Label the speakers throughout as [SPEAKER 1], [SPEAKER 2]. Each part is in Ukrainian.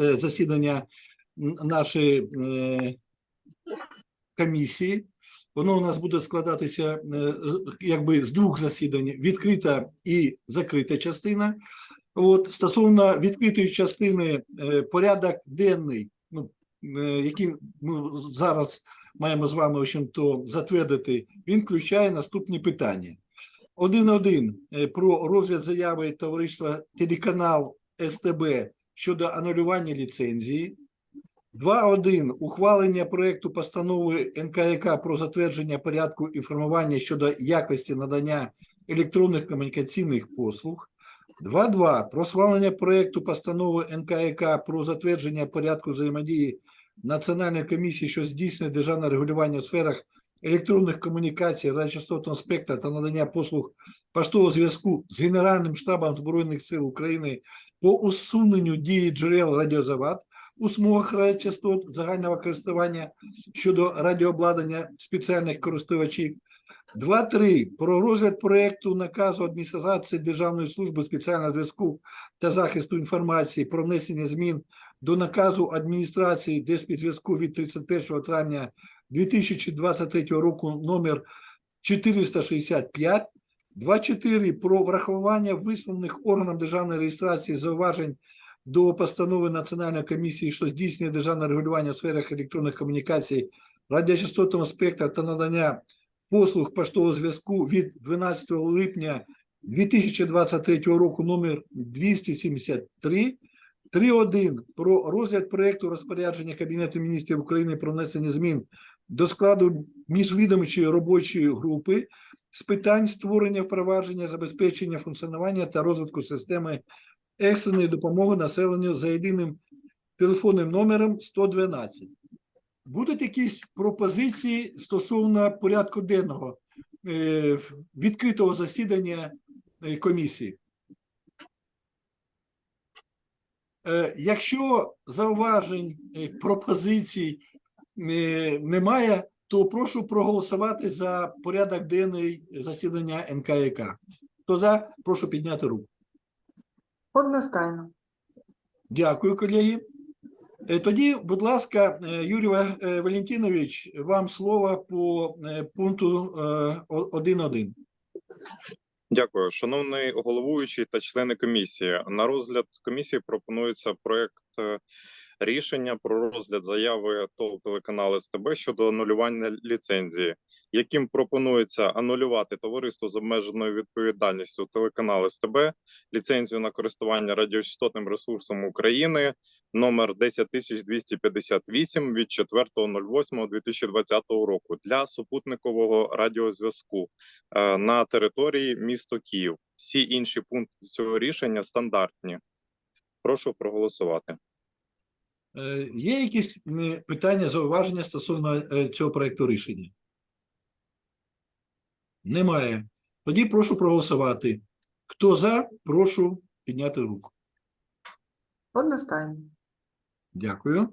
[SPEAKER 1] е, засідання нашої е, комісії. Воно у нас буде складатися е, якби з двох засідань: відкрита і закрита частина. От стосовно відкритої частини порядок денний, ну який ми зараз маємо з вами в общем-то, затвердити, він включає наступні питання. 1.1 е, про розгляд заяви товариства телеканал СТБ щодо анулювання ліцензії. 2.1 ухвалення проекту постанови НКК про затвердження порядку інформування щодо якості надання електронних комунікаційних послуг. 2.2 про схвалення проекту постанови НКК про затвердження порядку взаємодії Національної комісії, що здійснює державне регулювання у сферах електронних комунікацій, радіочастотного спектра та надання послуг поштового зв'язку з Генеральним штабом Збройних сил України по усуненню дії джерел радіозавад у смугах радіочастот загального користування щодо радіообладнання спеціальних користувачів. 2.3. Про розгляд проекту наказу адміністрації Державної служби спеціального зв'язку та захисту інформації про внесення змін до наказу адміністрації Держспецзв'язку від 31 травня 2023 року номер 465. 2.4. Про врахування висловлених органом державної реєстрації зауважень до постанови Національної комісії, що здійснює державне регулювання у сферах електронних комунікацій, радіочастотного спектра та надання послуг поштового зв'язку від 12 липня 2023 року номер 273. 3.1 про розгляд проекту розпорядження Кабінету міністрів України про внесення змін до складу міжвідомчої робочої групи з питань створення впровадження, забезпечення функціонування та розвитку системи екстреної допомоги населенню за єдиним телефонним номером 112. Будуть якісь пропозиції стосовно порядку денного е, відкритого засідання е, комісії? Е, Якщо зауважень, пропозицій немає, то прошу проголосувати за порядок денний засідання НКК. Хто за, прошу підняти руку.
[SPEAKER 2] Одностайно.
[SPEAKER 1] Дякую, колеги. Е, Тоді, будь ласка, е, Юрій е, Валентинович, вам слово по пункту е, о- 1.1.
[SPEAKER 3] Дякую, шановний головуючий та члени комісії. На розгляд комісії пропонується проект рішення про розгляд заяви ТОВ телеканал СТБ щодо анулювання ліцензії, яким пропонується анулювати товариство з обмеженою відповідальністю телеканал СТБ ліцензію на користування радіочастотним ресурсом України номер 10258 від 4.08.2020 року для супутникового радіозв'язку е, на території місто Київ. Всі інші пункти цього рішення стандартні. Прошу проголосувати.
[SPEAKER 1] Е, Є якісь питання, зауваження стосовно е, цього проекту рішення? Немає. Тоді прошу проголосувати. Хто за, прошу підняти руку.
[SPEAKER 2] Одностайно.
[SPEAKER 1] Дякую.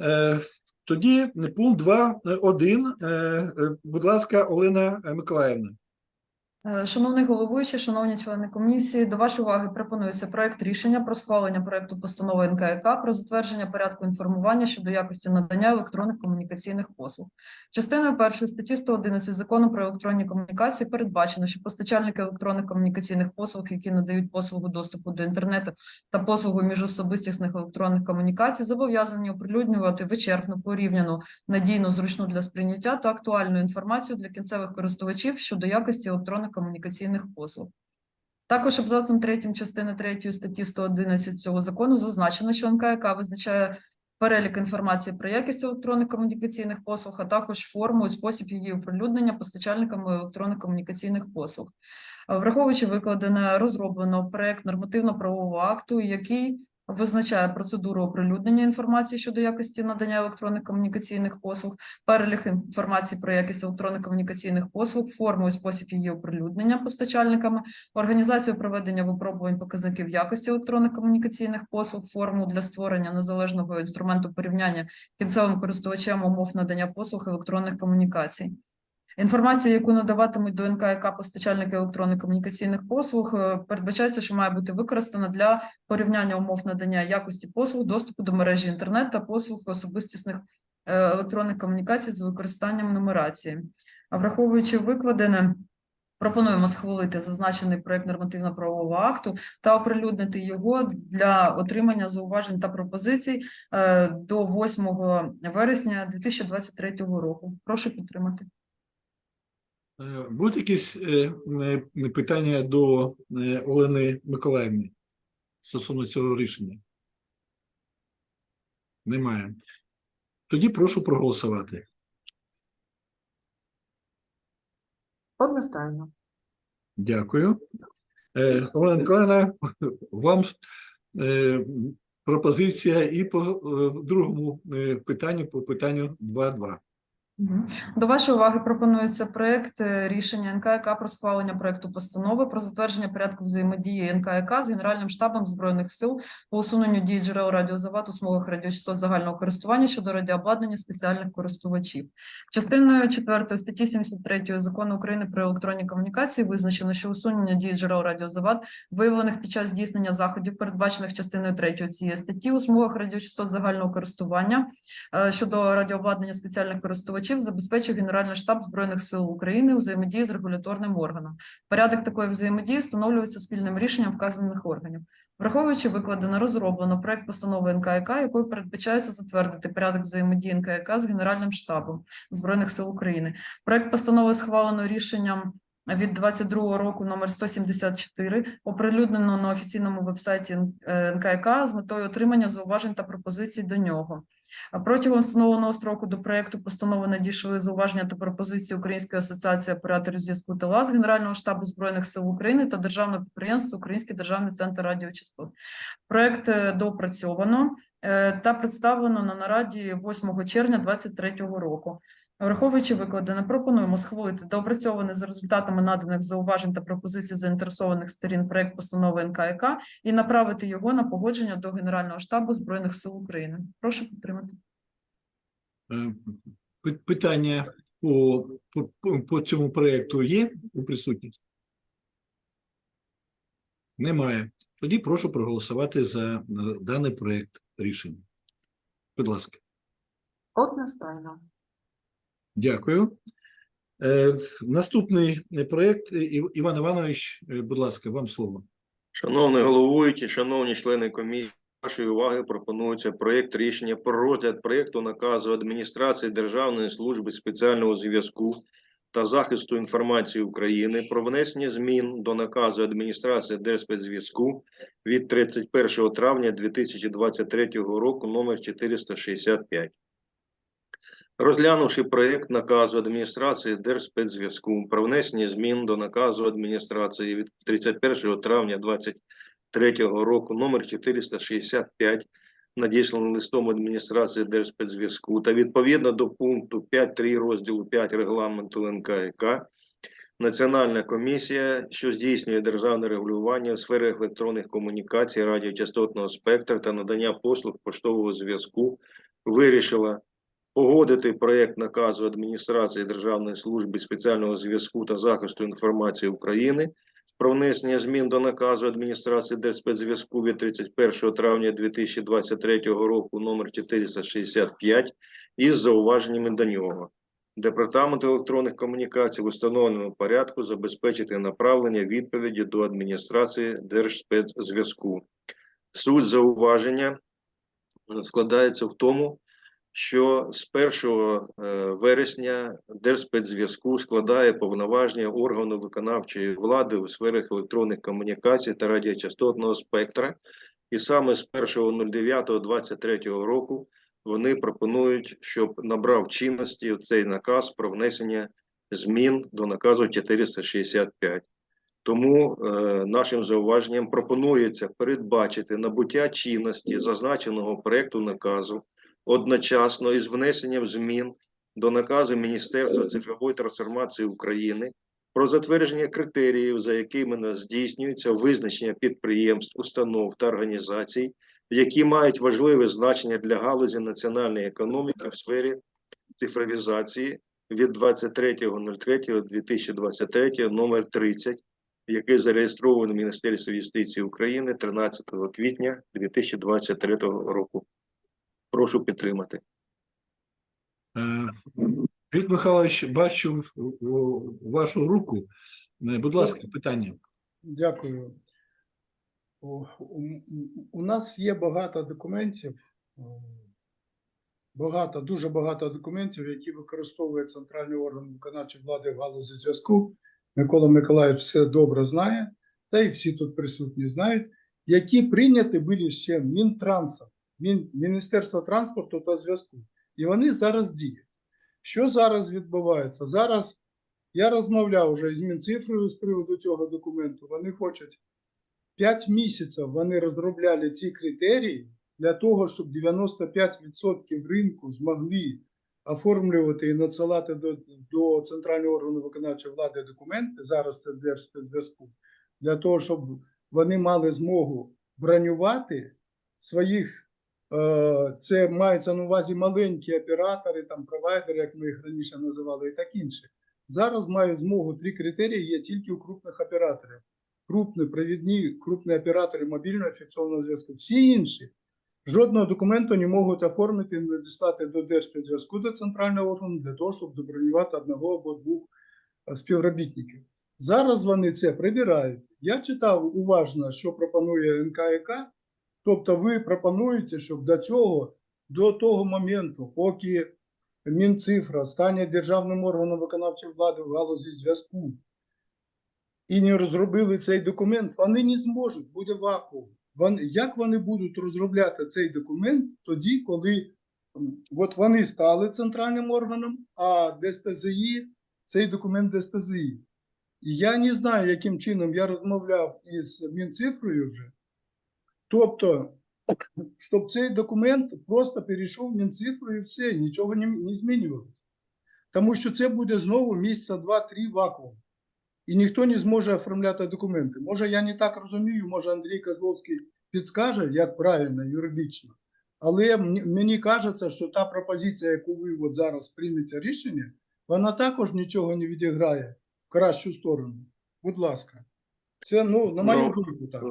[SPEAKER 1] Е, Тоді пункт 2.1. Будь ласка, Олена Миколаївна.
[SPEAKER 4] Е, Шановний головуючий, шановні члени комісії, до вашої уваги пропонується проект рішення про схвалення проекту постанови НКК про затвердження порядку інформування щодо якості надання електронних комунікаційних послуг. Частиною першої статті 111 закону про електронні комунікації передбачено, що постачальники електронних комунікаційних послуг, які надають послугу доступу до інтернету та послугу міжособистісних електронних комунікацій, зобов'язані оприлюднювати вичерпну, порівняну, надійну, зручну для сприйняття та актуальну інформацію для кінцевих користувачів щодо якості електронних комунікаційних послуг. Також абзацом 3 частини 3 статті 111 цього закону зазначено, що НКК визначає перелік інформації про якість електронних комунікаційних послуг, а також форму і спосіб її оприлюднення постачальниками електронних комунікаційних послуг. Враховуючи викладене, розроблено проект нормативно-правового акту, який визначає процедуру оприлюднення інформації щодо якості надання електронних комунікаційних послуг, перелік інформації про якість електронних комунікаційних послуг, форму і спосіб її оприлюднення постачальниками, організацію проведення випробувань показників якості електронних комунікаційних послуг, форму для створення незалежного інструменту порівняння кінцевим користувачем умов надання послуг електронних комунікацій. Інформація, яку надаватимуть до НКК постачальники електронних комунікаційних послуг, е, передбачається, що має бути використана для порівняння умов надання якості послуг, доступу до мережі інтернет та послуг особистісних е, електронних комунікацій з використанням нумерації. А враховуючи викладене, пропонуємо схвалити зазначений проект нормативно-правового акту та оприлюднити його для отримання зауважень та пропозицій е, до 8 вересня 2023 року. Прошу підтримати.
[SPEAKER 1] Е, Будуть якісь е, е, питання до Олени Миколаївни стосовно цього рішення? Немає. Тоді прошу проголосувати.
[SPEAKER 2] Одностайно.
[SPEAKER 1] Дякую. Олена Миколаївна, вам пропозиція і по другому питанню, по питанню 2.2.
[SPEAKER 4] До вашої уваги пропонується проект е, рішення НКК про схвалення проекту постанови про затвердження порядку взаємодії НКК з Генеральним штабом Збройних сил по усуненню дій джерел радіозавад у смугах радіочастот загального користування щодо радіообладнання спеціальних користувачів. Частиною 4 статті 73 Закону України про електронні комунікації визначено, що усунення дій джерел радіозавад, виявлених під час здійснення заходів, передбачених частиною 3 цієї статті у смугах радіочастот загального користування е, щодо радіообладнання спеціальних користувачів забезпечив Генеральний штаб Збройних сил України у взаємодії з регуляторним органом. Порядок такої взаємодії встановлюється спільним рішенням вказаних органів. Враховуючи викладено, розроблено проект постанови НКК, якою передбачається затвердити порядок взаємодії НКК з Генеральним штабом Збройних сил України. Проект постанови схвалено рішенням від 22 року номер 174, оприлюднено на офіційному вебсайті е, НКК з метою отримання зауважень та пропозицій до нього. Протягом встановленого строку до проекту постанови надійшли зауваження та пропозиції Української асоціації операторів зв'язку та ЛАЗ Генерального штабу збройних сил України та державного підприємства Український державний центр радіочастот. Проект е, доопрацьовано е, та представлено на нараді 8 червня 2023 року. Враховуючи викладене, пропонуємо схвалити доопрацьований за результатами наданих зауважень та пропозицій заінтересованих сторін проект постанови НКК і направити його на погодження до Генерального штабу Збройних сил України. Прошу підтримати.
[SPEAKER 1] Е, Питання по, по, по- цьому проєкту є у присутність? Немає. Тоді прошу проголосувати за даний проєкт рішення. Будь ласка.
[SPEAKER 2] Одностайно.
[SPEAKER 1] Дякую. Е, Наступний проєкт. Е, Іван Іванович, е, будь ласка, вам слово.
[SPEAKER 5] Шановний головуючий, шановні члени комісії, вашої уваги пропонується проєкт рішення про розгляд проєкту наказу адміністрації Державної служби спеціального зв'язку та захисту інформації України про внесення змін до наказу адміністрації Держспецзв'язку від 31 травня 2023 року номер 465. Розглянувши проєкт наказу адміністрації Держспецзв'язку про внесення змін до наказу адміністрації від 31 травня 2023 року номер 465, надісланий листом адміністрації Держспецзв'язку та відповідно до пункту 5.3 розділу 5 регламенту НКК, Національна комісія, що здійснює державне регулювання у сфері електронних комунікацій, радіочастотного спектра та надання послуг поштового зв'язку, вирішила погодити проєкт наказу адміністрації Державної служби спеціального зв'язку та захисту інформації України про внесення змін до наказу адміністрації Держспецзв'язку від 31 травня 2023 року номер 465 із зауваженнями до нього. Департамент електронних комунікацій в установленому порядку забезпечити направлення відповіді до адміністрації Держспецзв'язку. Суть зауваження складається в тому, що з 1 е, вересня Держспецзв'язку складає повноваження органу виконавчої влади у сферах електронних комунікацій та радіочастотного спектра, і саме з 1.09.23 року вони пропонують, щоб набрав чинності цей наказ про внесення змін до наказу 465. Тому е, нашим зауваженням пропонується передбачити набуття чинності зазначеного проекту наказу одночасно із внесенням змін до наказу Міністерства цифрової трансформації України про затвердження критеріїв, за якими здійснюється визначення підприємств, установ та організацій, які мають важливе значення для галузі національної економіки в сфері цифровізації від 23.03.2023 номер 30, який зареєстрований в Міністерстві юстиції України 13 квітня 2023 року. Прошу підтримати.
[SPEAKER 1] Е, Віктор Михайлович, бачу в- вашу руку. Е, Будь ласка, питання.
[SPEAKER 6] Дякую. У, нас є багато документів, е, багато, дуже багато документів, які використовує центральний орган виконавчої влади в галузі зв'язку. Микола Миколаївич все добре знає, та й всі тут присутні знають, які прийняті були ще Мінтрансом, Мін, Міністерство транспорту та зв'язку. І вони зараз діють. Що зараз відбувається? Зараз я розмовляв вже з Мінцифрою з приводу цього документу. Вони хочуть 5 місяців вони розробляли ці критерії для того, щоб 95% ринку змогли оформлювати і надсилати до, до центрального органу виконавчої влади документи. Зараз це Держспецзв'язку, для того, щоб вони мали змогу бронювати своїх. Е, Це мається на увазі маленькі оператори, там провайдери, як ми їх раніше називали, і так інше. Зараз мають змогу три критерії є тільки у крупних операторів. Крупні провідні, крупні оператори мобільного фіксованого зв'язку. Всі інші жодного документу не можуть оформити і надіслати до Держспецзв'язку до центрального органу для того, щоб забронювати одного або двох е, співробітників. Зараз вони це прибирають. Я читав уважно, що пропонує НКК. Тобто, ви пропонуєте, щоб до цього, до того моменту, поки Мінцифра стане державним органом виконавчої влади в галузі зв'язку і не розробили цей документ, вони не зможуть, буде вакуум. Вони, як вони будуть розробляти цей документ тоді, коли от вони стали центральним органом, а ДСТЗІ цей документ ДСТЗІ. Я не знаю, яким чином я розмовляв із Мінцифрою вже. Тобто, щоб цей документ просто перейшов в Мінцифру і все, нічого не, не змінювалося. Тому що це буде знову місяця два-три вакуум. І ніхто не зможе оформляти документи. Може, я не так розумію, може Андрій Козловський підскаже, як правильно юридично. Але мені- кажеться, що та пропозиція, яку ви от зараз приймете рішення, вона також нічого не відіграє в кращу сторону. Будь ласка. Це, ну, на мою
[SPEAKER 5] Ну,
[SPEAKER 6] думку, так.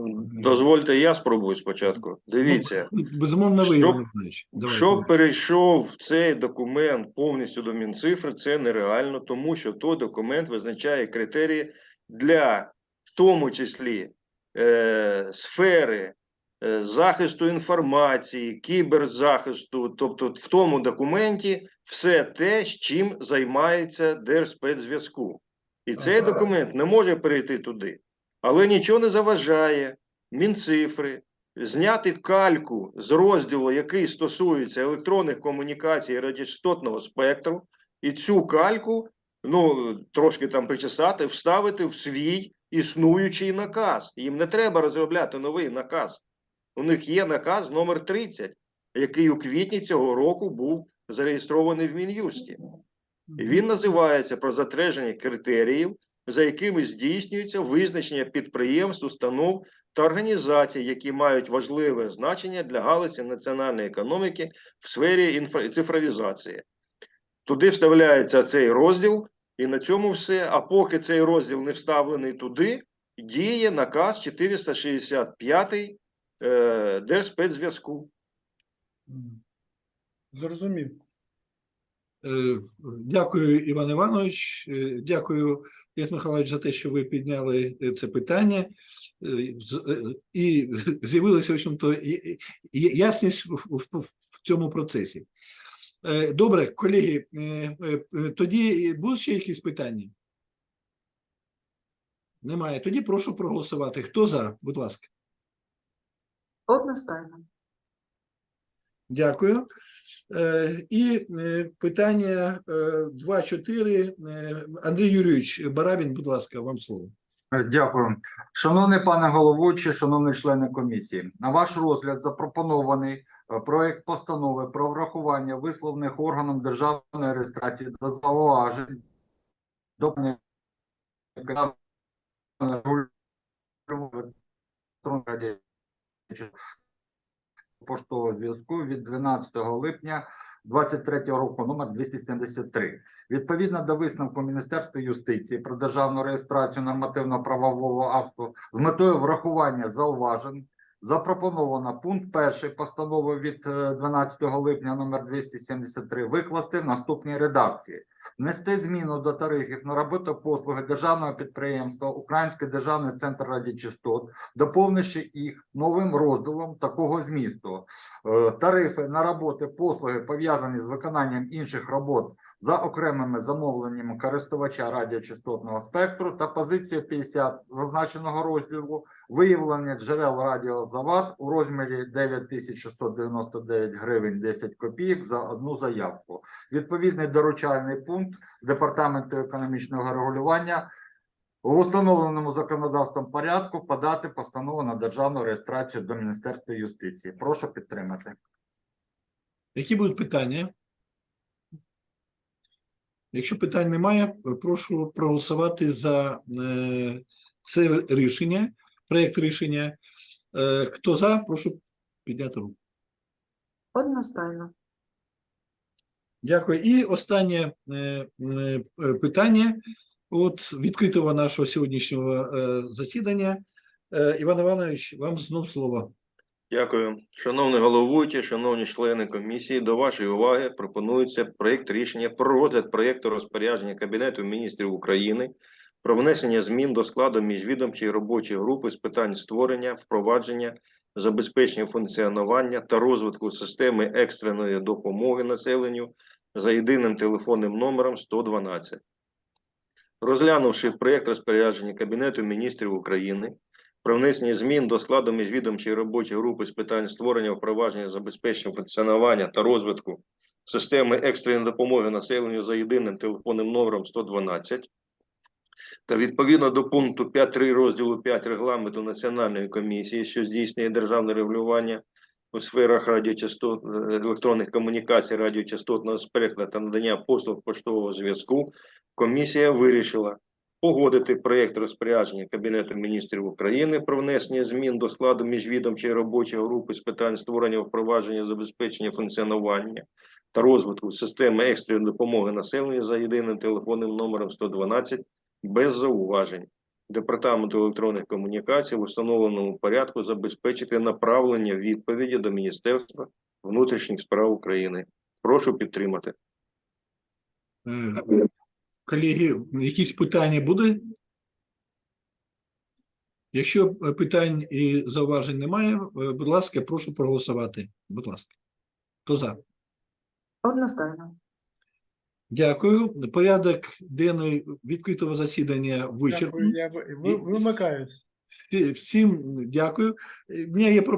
[SPEAKER 5] Дозвольте, я спробую спочатку. Дивіться.
[SPEAKER 1] Ну, Безумовно, ви,
[SPEAKER 5] Щоб-
[SPEAKER 1] Іванович.
[SPEAKER 5] Щоб перейшов цей документ повністю до Мінцифри, це нереально, тому що той документ визначає критерії для, в тому числі, е, сфери е, захисту інформації, кіберзахисту. Тобто, в тому документі все те, з чим займається Держспецзв'язку. І цей документ не може перейти туди. Але нічого не заважає Мінцифри зняти кальку з розділу, який стосується електронних комунікацій і радіочастотного спектру, і цю кальку ну, трошки там причесати, вставити в свій існуючий наказ. Їм не треба розробляти новий наказ. У них є наказ номер 30, який у квітні цього року був зареєстрований в Мін'юсті. Він називається про затвердження критеріїв, за якими здійснюється визначення підприємств, установ та організацій, які мають важливе значення для галузі національної економіки в сфері цифровізації. Туди вставляється цей розділ, і на цьому все. А поки цей розділ не вставлений туди, діє наказ 465 е, Держспецзв'язку.
[SPEAKER 6] Зрозумів.
[SPEAKER 1] Е, Дякую, Іван Іванович. Е, Дякую, Олег Михайлович, за те, що ви підняли е, це питання. Е, е, І з'явилася, і- ясність в, цьому процесі. Добре, колеги, тоді будуть ще якісь питання? Немає. Тоді прошу проголосувати. Хто за? Будь ласка.
[SPEAKER 2] Одностайно.
[SPEAKER 1] Дякую. Е, І е, питання 2.4. Е, Андрій Юрійович Барабін, будь ласка, вам слово.
[SPEAKER 7] Дякую. Шановний пане головуючий, шановні члени комісії, на ваш розгляд запропонований проект постанови про врахування висловлених органом державної реєстрації та зауважень до поштового зв'язку від 12 липня 23 року номер 273. Відповідно до висновку Міністерства юстиції про державну реєстрацію нормативно-правового акту з метою врахування зауважень запропоновано пункт перший постанови від е, 12 липня номер 273 викласти в наступній редакції. Внести зміну до тарифів на роботу послуги державного підприємства Український державний центр радіочастот, доповнивши їх новим розділом такого змісту. Е, Тарифи на роботи послуги пов'язані з виконанням інших робот за окремими замовленнями користувача радіочастотного спектру та позицію 50 зазначеного розділу виявлення джерел радіозавад у розмірі 9699 гривень 10 копійок за одну заявку. Відповідний доручальний пункт Департаменту економічного регулювання у встановленому законодавством порядку подати постанову на державну реєстрацію до Міністерства юстиції. Прошу підтримати.
[SPEAKER 1] Які будуть питання? Якщо питань немає, прошу проголосувати за е, це рішення, проєкт рішення. Е, Хто за, прошу підняти руку.
[SPEAKER 2] Одностайно.
[SPEAKER 1] Дякую. І останнє е, питання от відкритого нашого сьогоднішнього засідання. Іван Іванович, вам знов слово.
[SPEAKER 5] Дякую. Шановний головуючий, шановні члени комісії, до вашої уваги пропонується проєкт рішення про розгляд проєкту розпорядження Кабінету міністрів України про внесення змін до складу міжвідомчої робочої групи з питань створення, впровадження, забезпечення функціонування та розвитку системи екстреної допомоги населенню за єдиним телефонним номером 112. Розглянувши проєкт розпорядження Кабінету міністрів України про внесення змін до складу міжвідомчої робочої групи з питань створення, впровадження, забезпечення функціонування та розвитку системи екстреної допомоги населенню за єдиним телефонним номером 112 та відповідно до пункту 5.3 розділу 5 регламенту Національної комісії, що здійснює державне регулювання у сферах радіочастот, електронних комунікацій, радіочастотного спектра та надання послуг поштового зв'язку, комісія вирішила погодити проєкт розпорядження Кабінету міністрів України про внесення змін до складу міжвідомчої робочої групи з питань створення, впровадження, забезпечення функціонування та розвитку системи екстреної допомоги населенню за єдиним телефонним номером 112 без зауважень. Департаменту електронних комунікацій в установленому порядку забезпечити направлення відповіді до Міністерства внутрішніх справ України. Прошу підтримати.
[SPEAKER 1] Колеги, якісь питання буде? Якщо е, питань і зауважень немає, е, будь ласка, прошу проголосувати. Будь ласка. Хто за?
[SPEAKER 2] Одностайно.
[SPEAKER 1] Дякую. Порядок денний відкритого засідання
[SPEAKER 6] Дякую,
[SPEAKER 1] вичерпаний.
[SPEAKER 6] я ви-.
[SPEAKER 1] Всім дякую. В мене є пропозиція.